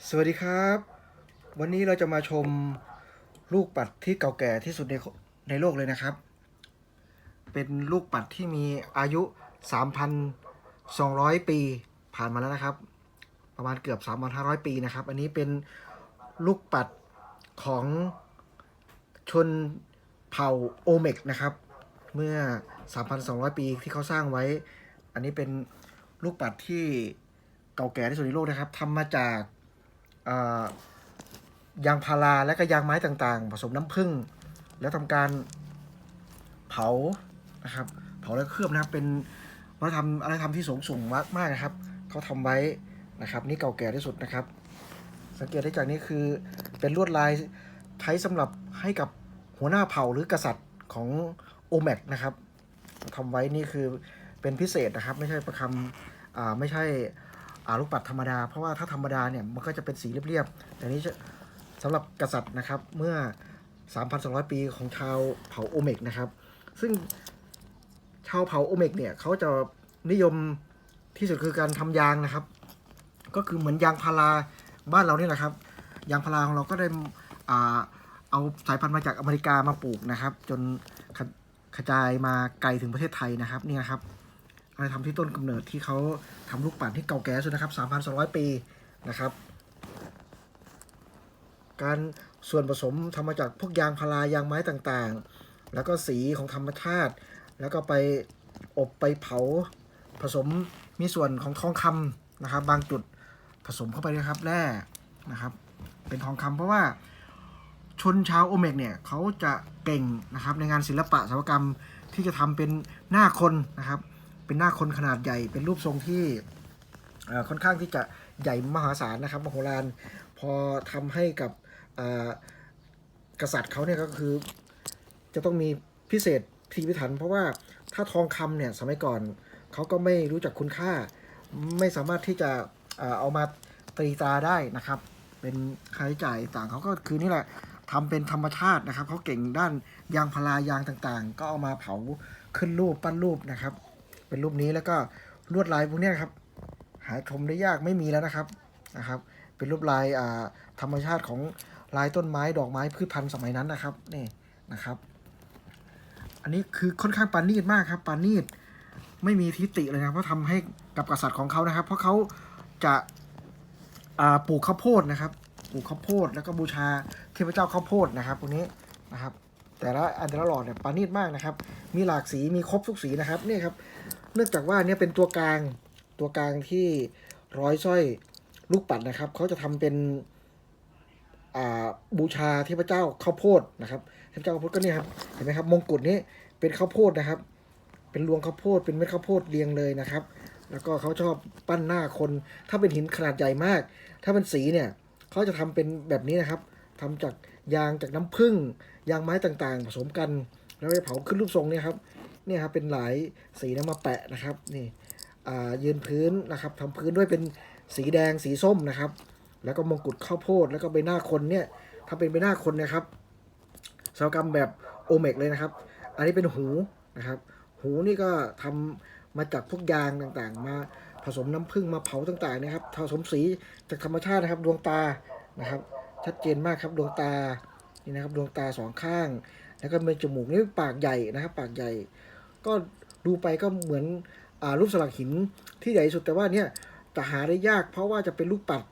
สวัสดีครับ วันนี้เราจะมาชมลูกปัดที่เก่าแก่ที่สุดในในโลกเลยนะครับ เป็นลูกปัดที่มีอายุ 3,200 ปีผ่านมาแล้วนะครับ ประมาณเกือบ 3,500 ปีนะครับ อันนี้เป็นลูกปัดของชนเผ่าโอเมกนะครับ เมื่อ 3,200 ปีที่เขาสร้างไว้ อันนี้เป็นลูกปัดที่เก่าแก่ที่สุดในโลกนะครับทำมาจาก ยางพาราและก็ยางไม้ต่างๆ ผสมน้ำผึ้งแล้วทำการเผานะครับ เผาแล้วเคลือบนะครับเป็นวัฒนธรรมอะไรทำที่สูงส่งมากมากนะครับเขาทำไว้นะครับ นี่เก่าแก่ที่สุดนะครับ สังเกตได้จากนี้คือเป็นลวดลายใช้สำหรับให้กับหัวหน้าเผ่าหรือกษัตริย์ของโอเมกนะครับทำไว้นี่คือเป็นพิเศษนะครับ ไม่ใช่ประคำไม่ใช่ ลูกปัดธรรมดา เพราะว่าถ้าธรรมดาเนี่ยมันก็จะเป็นสีเรียบๆแต่นี้จะสำหรับกษัตริย์นะครับเมื่อ 3,200 ปีของชาวเผ่าโอเมกนะครับ ซึ่งชาวเผ่าโอเมกเนี่ยเขาจะนิยมที่สุดคือการทำยางนะครับ ก็คือเหมือนยางพาราบ้านเราเนี่แหละครับ ยางพาราของเราก็ได้อ่าเอาสายพันธุ์มาจากอเมริกามาปลูกนะครับ จนกระจายมาไกลถึงประเทศไทยนะครับนี่นะครับ อะไรทำที่ต้นกำเนิดที่เขาทำลูกปัดที่เก่าแก่สุดนะครับ 3,200 ปีนะครับ การส่วนผสมทำมาจากพวกยางพารายางไม้ต่างๆ แล้วก็สีของธรรมชาติ แล้วก็ไปอบไปเผาผสมมีส่วนของทองคำนะครับ บางจุดผสมเข้าไปนะครับแร่นะครับ เป็นทองคำเพราะว่าชนชาวโอเมกเนี่ยเขาจะเก่งนะครับในงานศิลปะศิลปกรรมที่จะทำเป็นหน้าคนนะครับ เป็นหน้าคนขนาดใหญ่ เป็นรูปทรงที่ค่อนข้างที่จะใหญ่มหาศาลนะครับมโหฬารพอทำให้กับกษัตริย์เขาเนี่ยก็คือ จะต้องมีพิเศษพิถีพิถัน เพราะว่าถ้าทองคำเนี่ยสมัยก่อนเขาก็ไม่รู้จักคุณค่า ไม่สามารถที่จะเอามาตรีตาได้นะครับ เป็นค่าใช้จ่ายต่างเขาก็คือนี่แหละทำเป็นธรรมชาตินะครับเขาเก่งด้านยางพารายางต่างๆ ก็เอามาเผาขึ้นรูปปั้นรูปนะครับ เป็นรูปนี้แล้วก็ลวดลายพวกนี้ครับ หาชมได้ยากไม่มีแล้วนะครับนะครับ เป็นรูปลายธรรมชาติของลายต้นไม้ดอกไม้พืชพันธุ์สมัยนั้นนะครับนี่นะครับ อันนี้คือค่อนข้างปานีตมากครับปานีตไม่มีทิฏฐิเลยนะเพราะทำให้กับกษัตริย์ของเขานะครับ เพราะเขาจะาปลูกข้าวโพดนะครับปลูกข้าวโพดแล้วก็บูชาเทพเจ้าข้าวโพดนะครับพวกนี้นะครับ แต่ละอันแต่ละหลอดเนี่ยปานีตมากนะครับ มีหลากสีมีครบทุกสีนะครับนี่ครับ เนื่องจากว่าเนี่ยเป็นตัวกลางตัวกลางที่ร้อยสร้อยลูกปัดนะครับเขาจะทำเป็นบูชาเทพเจ้าข้าวโพดนะครับเทพเจ้าข้าวโพดก็เนี่ยครับเห็นไหมครับมงกุฎนี้เป็นข้าวโพดนะครับ เป็นรวงข้าวโพดเป็นเม็ดข้าวโพดเรียงเลยนะครับ แล้วก็เขาชอบปั้นหน้าคน ถ้าเป็นหินขนาดใหญ่มาก ถ้าเป็นสีเนี่ยเขาจะทำเป็นแบบนี้นะครับทำจากยางจากน้ำผึ้งยางไม้ต่างๆ ผสมกัน แล้วไปเผาขึ้นรูปทรงเนี่ยครับ เนี่ยครับเป็นหลายสีนะมาแปะนะครับนี่ยืนพื้นนะครับทำพื้นด้วยเป็นสีแดงสีส้มนะครับ แล้วก็มงกุฎข้าวโพด แล้วก็ใบหน้าคนเนี่ยถ้าเป็นใบหน้าคนนะครับสาวกรรมแบบโอเมกเลยนะครับ อันนี้เป็นหูนะครับ หูนี่ก็ทำมาจากพวกยางต่างๆ มาผสมน้ำผึ้งมาเผาต่างๆนะครับผสมสีจากธรรมชาตินะครับดวงตานะครับ ชัดเจนมากครับดวงตานี่นะครับดวงตาสองข้าง แล้วก็เป็นจมูกนี่ปากใหญ่นะครับ ปากใหญ่ ก็ดูไปก็เหมือนอรูปสลักหินที่ใหญ่ที่สุดแต่ว่าเนี่ยจะหาได้ยาก เพราะว่าจะเป็นรูปปัด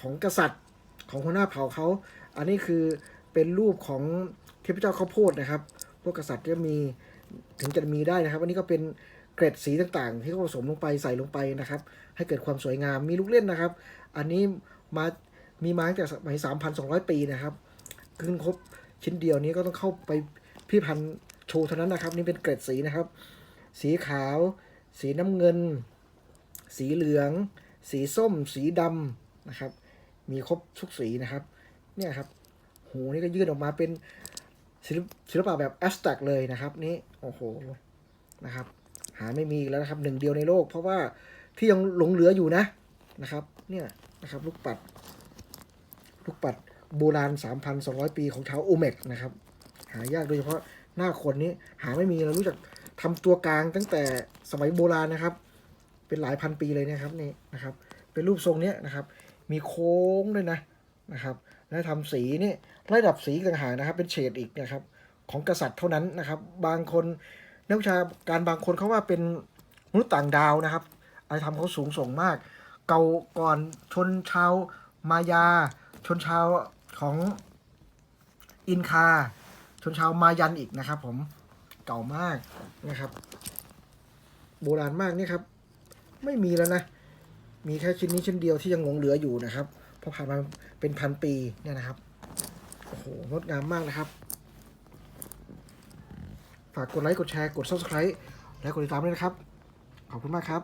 ของกษัตริย์ของหัวหน้าเผ่าเขา อันนี้คือเป็นรูปของเทพเจ้าข้าวโพดนะครับ พวกกษัตริย์จะมีถึงจะมีได้นะครับ อันนี้ก็เป็นเกร็ดสีต่างๆ ที่เขาผสมลงไปใส่ลงไปนะครับ ให้เกิดความสวยงามมีลูกเล่นนะครับ อันนี้มามีมาตั้งแต่สมัย3,200 ปีนะครับ ขึ้นครบชิ้นเดียวนี้ก็ต้องเข้าไปพิพิธภัณฑ์ ชว์เท่านั้นนะครับ นี่เป็นเกร็ดสีนะครับ สีขาว สีน้ำเงิน สีเหลือง สีส้ม สีดำนะครับ มีครบทุกสีนะครับ เนี่ยครับ หูนี่ก็ยื่นออกมาเป็นศิลปศิลปะแบบแอสแต็กเลยนะครับ นี่โอ้โหนะครับ หาไม่มีแล้วนะครับหนึ่งเดียวในโลก เพราะว่าที่ยังหลงเหลืออยู่นะนะครับ เนี่ยนะครับ ลูกปัด ลูกปัดโบราณ 3,200 ปีของชาวโอเมกนะครับ หายากโดยเฉพาะ หน้าคนนี้หาไม่มีเรารู้จักทำตัวกลางตั้งแต่สมัยโบราณนะครับ เป็นหลายพันปีเลยนะครับนี่นะครับ เป็นรูปทรงเนี้ยนะครับ มีโค้งด้วยนะนะครับและทำสีนี่ระดับสีต่างหากนะครับ เป็นเฉดอีกนะครับ ของกษัตริย์เท่านั้นนะครับ บางคนนักวิชาการบางคนเขาว่าเป็นมนุษย์ต่างดาวนะครับอะไรทำเขาสูงส่งมาก เก่าก่อนชนชาวมายา ชนชาวของอินคา ชนชาวมายันอีกนะครับ ผมเก่ามากนะครับ โบราณมากนี่ครับ ไม่มีแล้วนะ มีแค่ชิ้นนี้ชิ้นเดียวที่ยังหลงเหลืออยู่นะครับเพราะผ่านมาเป็นพันปีเนี่ยนะครับโอ้โหงดงามมากนะครับ ฝากกดไลค์กดแชร์กด subscribe และกดติดตามด้วยนะครับ ขอบคุณมากครับ